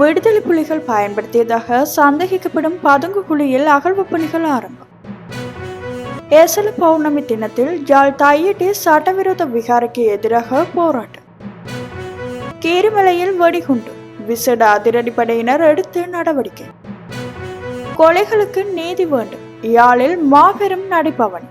விடுதலை புலிகள் பயன்படுத்தியதாக சந்தேகிக்கப்படும் பதுங்கு குழியில் அகழ்வு பணிகள் ஆரம்பம். ஏசல பௌர்ணமி தினத்தில் ஜால் தாயிட்டி சட்டவிரோத விகாரைக்கு எதிராக போராட்டம். கீரிமலையில் வெடிகுண்டு விசேட அதிரடிப்படையினர் எடுத்து நடவடிக்கை. கொலைகளுக்கு நீதி வேண்டும் யாழில் மாபெரும் நடைபவன்.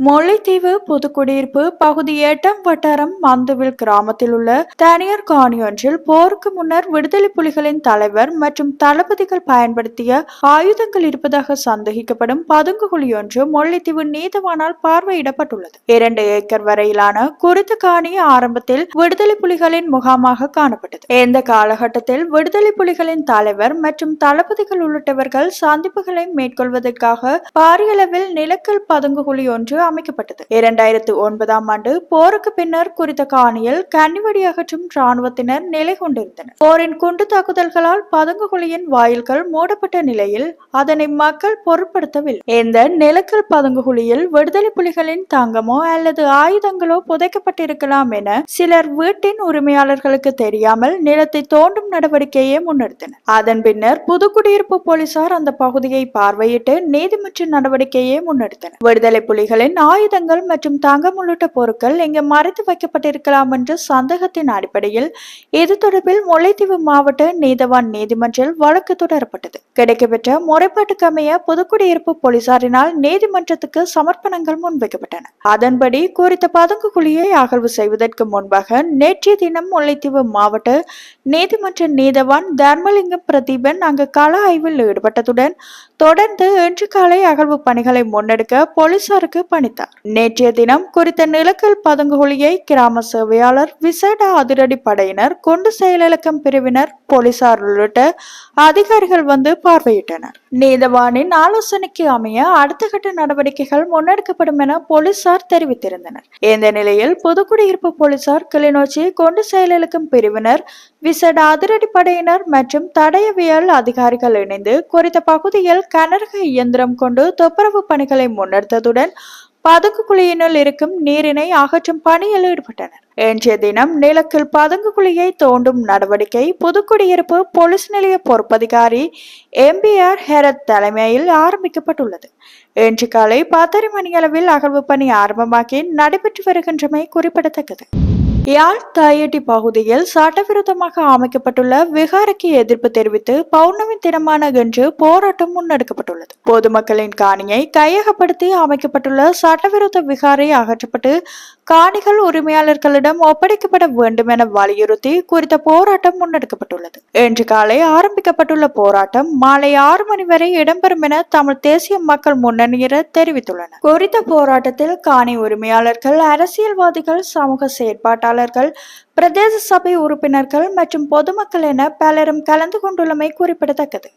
முல்லைத்தீவு புதுக்குடியிருப்பு பகுதி எட்டாம் வட்டாரம் மந்துவில் கிராமத்தில் உள்ள தனியார் காணியொன்றில் போருக்கு முன்னர் விடுதலை புலிகளின் தலைவர் மற்றும் தளபதிகள் பயன்படுத்திய ஆயுதங்கள் இருப்பதாக சந்தேகிக்கப்படும் பதுங்கு குழி ஒன்று முல்லைத்தீவு நீதவானால் பார்வையிடப்பட்டுள்ளது. இரண்டு ஏக்கர் வரையிலான குறித்த காணி ஆரம்பத்தில் விடுதலை புலிகளின் முகாமாக காணப்பட்டது. இந்த காலகட்டத்தில் விடுதலை புலிகளின் தலைவர் மற்றும் தளபதிகள் உள்ளிட்டவர்கள் சந்திப்புகளை மேற்கொள்வதற்காக பாரியளவில் நிலக்கல் பதுங்கு குழி ஒன்று அமைக்கப்பட்டது இரண்டாயிரத்து ஒன்பதாம் ஆண்டு போருக்கு பின்னர் குறித்த காணியில் கன்னிவடி அகற்றும் ராணுவத்தினர் நிலை கொண்டிருந்தனர். போரின் குண்டு தாக்குதல்களால் பதுங்குகுழியின் வாயில்கள் மூடப்பட்ட நிலையில் அதனை மக்கள் பொருட்படுத்தவில்லை. இந்த நிலக்கல் பதுங்குகுழியில் விடுதலை புலிகளின் தங்கமோ அல்லது ஆயுதங்களோ புதைக்கப்பட்டிருக்கலாம் என சிலர் வீட்டின் உரிமையாளர்களுக்கு தெரியாமல் நிலத்தை தோண்டும் நடவடிக்கையை முன்னெடுத்தனர் அதன் பின்னர் புதுக்குடியிருப்பு போலீசார் அந்த பகுதியை பார்வையிட்டு நீதிமன்ற நடவடிக்கையை முன்னெடுத்தனர். விடுதலை புலிகளின் ஆயுதங்கள் மற்றும் தங்கம் உள்ளிட்ட பொருட்கள் இங்கு மறைத்து வைக்கப்பட்டிருக்கலாம் என்ற சந்தேகத்தின் அடிப்படையில் இது தொடர்பில் முல்லைத்தீவு மாவட்ட நீதவான் நீதிமன்றில் வழக்கு தொடரப்பட்டது. கிடைக்கப்பெற்ற முறைப்பாட்டுக்கு அமைய புதுக்குடியிருப்பு போலீசாரினால் நீதிமன்றத்துக்கு சமர்ப்பணங்கள் முன்வைக்கப்பட்டன. அதன்படி குறித்த பதுங்கு குழியை அகழ்வு செய்வதற்கு முன்பாக நேற்றைய தினம் முல்லைத்தீவு மாவட்ட நீதிமன்ற நீதவான் தர்மலிங்கம் பிரதீபன் அங்கு கள ஆய்வில் ஈடுபட்டதுடன் தொடர்ந்து இன்று காலை அகழ்வு பணிகளை முன்னெடுக்க போலீசாருக்கு பணி பணித்தார் நேற்றைய தினம் குறித்த நிலக்கல் பதுங்குகுழியை கிராம சேவையாளர் விசேட அதிரடி படையினர் கொண்டு செயலிழக்கம் பிரிவினர் போலீசார் உள்ளிட்ட அதிகாரிகள் வந்து பார்வையிட்டனர். நீதவானின் ஆலோசனைக்கு அமைய அடுத்த கட்ட நடவடிக்கைகள் முன்னெடுக்கப்படும் என போலீசார் தெரிவித்திருந்தனர். இந்த நிலையில் புதுக்குடியிருப்பு போலீசார் கிளிநொச்சி கொண்டு செயலிழக்கும் பிரிவினர் விசேட அதிரடி படையினர் மற்றும் தடயவியல் அதிகாரிகள் இணைந்து குறித்த பகுதியில் கனரக இயந்திரம் கொண்டு துப்புரவு பணிகளை முன்னெடுத்ததுடன் பதுங்கு குழியினுள் இருக்கும் நீரினை அகற்றும் பணியில் ஈடுபட்டனர். இன்றைய தினம் நிலக்கில் பதுங்கு குழியை தோண்டும் நடவடிக்கை புதுக்குடியிருப்பு போலீஸ் நிலைய பொறுப்பதிகாரி எம்பிஆர் ஹெரத் தலைமையில் ஆரம்பிக்கப்பட்டுள்ளது. இன்று காலை பத்தரை மணியளவில் அகழ்வு பணி ஆரம்பமாகி நடைபெற்று வருகின்றமை குறிப்பிடத்தக்கது. யாழ் தாயட்டி பகுதியில் சட்டவிரோதமாக அமைக்கப்பட்டுள்ள விகாரைக்கு எதிர்ப்பு தெரிவித்து பௌர்ணமி தினமான இன்று போராட்டம் முன்னெடுக்கப்பட்டுள்ளது. பொதுமக்களின் காணியை கையகப்படுத்தி அமைக்கப்பட்டுள்ள சட்டவிரோத விகாரை அகற்றப்பட்டு காணிகள் உரிமையாளர்களிடம் ஒப்படைக்கப்பட வேண்டும் என வலியுறுத்தி குறித்த போராட்டம் முன்னெடுக்கப்பட்டுள்ளது. இன்று காலை ஆரம்பிக்கப்பட்டுள்ள போராட்டம் மாலை ஆறு மணி வரை இடம்பெறும் என தமிழ் தேசிய மக்கள் முன்னணியினர் தெரிவித்துள்ளனர். குறித்த போராட்டத்தில் காணி உரிமையாளர்கள் அரசியல்வாதிகள் சமூக செயற்பாட்டாளர்கள் பிரதேச சபை உறுப்பினர்கள் மற்றும் பொதுமக்கள் என பலரும் கலந்து கொண்டுள்ளமை குறிப்பிடத்தக்கது.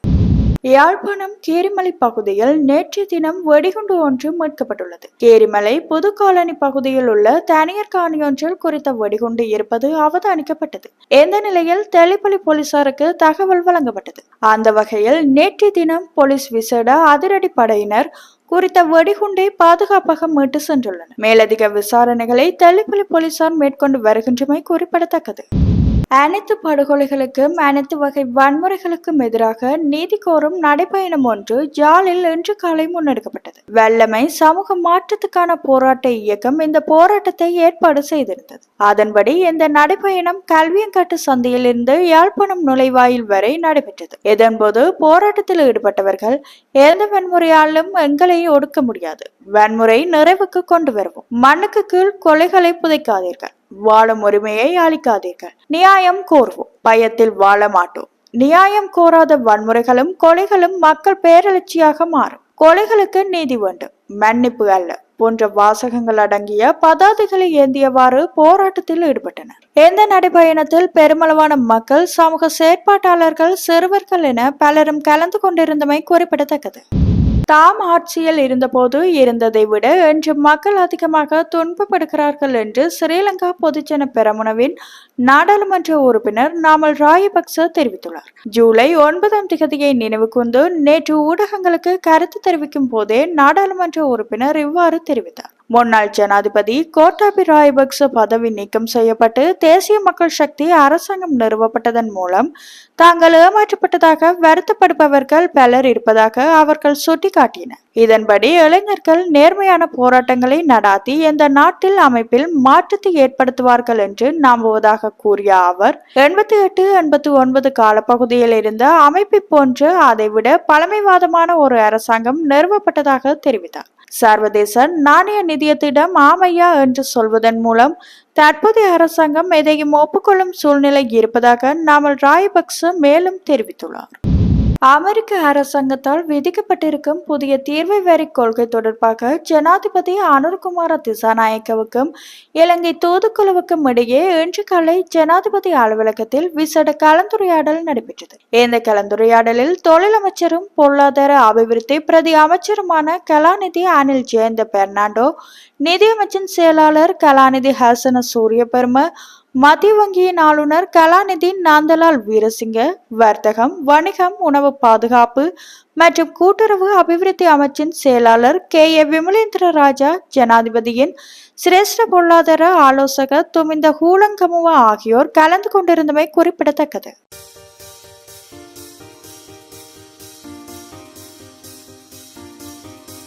யாழ்ப்பாணம் கேரிமலை பகுதியில் நேற்று தினம் வெடிகுண்டு ஒன்று மீட்கப்பட்டுள்ளது. கேரிமலை புது காலனி பகுதியில் உள்ள தனியார் காணி ஒன்றில் குறித்த வெடிகுண்டு இருப்பது அவதானிக்கப்பட்டது. இந்த நிலையில் தெளிப்பள்ளி போலீசாருக்கு தகவல் வழங்கப்பட்டது. அந்த வகையில் நேற்று தினம் போலீஸ் விசேட அதிரடி படையினர் குறித்த வெடிகுண்டை பாதுகாப்பாக மீட்டு சென்றுள்ளனர். மேலதிக விசாரணைகளை தெளிப்பள்ளி போலீசார் மேற்கொண்டு வருகின்றமை குறிப்பிடத்தக்கது. அனைத்து படுகொலைகளுக்கும் அனைத்து வகை வன்முறைகளுக்கும் எதிராக நீதி கோரும் நடைபயணம் ஒன்று ஜாலில் இன்று காலை முன்னெடுக்கப்பட்டது. வெள்ளமை சமூக மாற்றத்துக்கான போராட்ட இயக்கம் இந்த போராட்டத்தை ஏற்பாடு செய்திருந்தது. அதன்படி இந்த நடைபயணம் கல்வியங்காட்டு சந்தையில் இருந்து யாழ்ப்பாணம் நுழைவாயில் வரை நடைபெற்றது. இதன்போது போராட்டத்தில் ஈடுபட்டவர்கள் எந்த வன்முறையாலும் எங்களை ஒடுக்க முடியாது. வன்முறை நிறைவுக்கு கொண்டு வருவோம். மண்ணுக்கு கீழ் கொலைகளை புதைக்காதீர்கள். வாழும் உரிமையை அளிக்காதீர்கள். நியாயம் கோருவோம். பயத்தில் வாழ மாட்டோம். நியாயம் கோராத வன்முறைகளும் கொலைகளும் மக்கள் பேரலட்சியாக மாறும். கொலைகளுக்கு நீதி வேண்டும் மன்னிப்பு அல்ல. போன்ற வாசகங்கள் அடங்கிய பதாதைகளை ஏந்தியவாறு போராட்டத்தில் ஈடுபட்டனர். இந்த நடைபயணத்தில் பெருமளவான மக்கள் சமூக செயற்பாட்டாளர்கள் சிறுவர்கள் என பலரும் கலந்து கொண்டிருந்தமை குறிப்பிடத்தக்கது. தாம் ஆட்சியில் இருந்தபோது இருந்ததை விட இன்று மக்கள் அதிகமாக துன்பப்படுகிறார்கள் என்று ஸ்ரீலங்கா பொதுஜன பெரமுனவின் நாடாளுமன்ற உறுப்பினர் நாமல் ராயபக்ச தெரிவித்துள்ளார். ஜூலை ஒன்பதாம் திகதியை நினைவு கூர்ந்து நேற்று ஊடகங்களுக்கு கருத்து தெரிவிக்கும் போதே நாடாளுமன்ற உறுப்பினர் இவ்வாறு தெரிவித்தார். முன்னாள் ஜனாதிபதி கோட்டாபி ராயபக்ச பதவி நீக்கம் செய்யப்பட்டு தேசிய மக்கள் சக்தி அரசாங்கம் நிறுவப்பட்டதன் மூலம் தாங்கள் ஏமாற்றப்பட்டதாக வருத்தப்படுபவர்கள் பலர் இருப்பதாக அவர்கள் சுட்டிக்காட்டினர். இதன்படி இளைஞர்கள் நேர்மையான போராட்டங்களை நடாத்தி இந்த நாட்டில் அமைப்பில் மாற்றத்தை ஏற்படுத்துவார்கள் என்று நம்புவதாக கூறிய அவர் எண்பத்தி எட்டு எண்பத்தி ஒன்பது காலப்பகுதியில் இருந்த அமைப்பை போன்று அதைவிட பழமைவாதமான ஒரு அரசாங்கம் நிறுவப்பட்டதாக தெரிவித்தார். சர்வதேச நாணய நிதியத்திடம் ஆமையா என்று சொல்வதன் மூலம் தற்போதைய அரசாங்கம் எதையும் ஒப்புக்கொள்ளும் சூழ்நிலை இருப்பதாக நாமல் ராயபக்ச மேலும் தெரிவித்துள்ளார். அமெரிக்க அரசாங்கத்தால் விதிக்கப்பட்டிருக்கும் புதிய தீர்வை வரி கொள்கை தொடர்பாக ஜனாதிபதி அனுர்குமார திசாநாயக்கவுக்கும் இலங்கை தூதுக்குழுவுக்கும் இடையே இன்று காலை ஜனாதிபதி அலுவலகத்தில் விசேட கலந்துரையாடல் நடைபெற்றது. இந்த கலந்துரையாடலில் தொழில் அமைச்சரும் பொருளாதார அபிவிருத்தி பிரதி அமைச்சருமான கலாநிதி அனில் ஜெயந்த பெர்னாண்டோ நிதியமைச்சின் செயலாளர் கலாநிதி ஹசன சூரியபெரும மத்திய வங்கியின் ஆளுநர் கலாநிதி நாந்தலால் வீரசிங்க வர்த்தகம் வணிகம் உணவு பாதுகாப்பு மற்றும் கூட்டுறவு அபிவிருத்தி அமைச்சின் செயலாளர் கே. ஏ. விமலேந்திர ராஜா ஜனாதிபதியின் சிரேஷ்ட பொருளாதார ஆலோசகர் துமிந்த ஹூலங்கமுவா ஆகியோர் கலந்து கொண்டிருந்தமை குறிப்பிடத்தக்கது.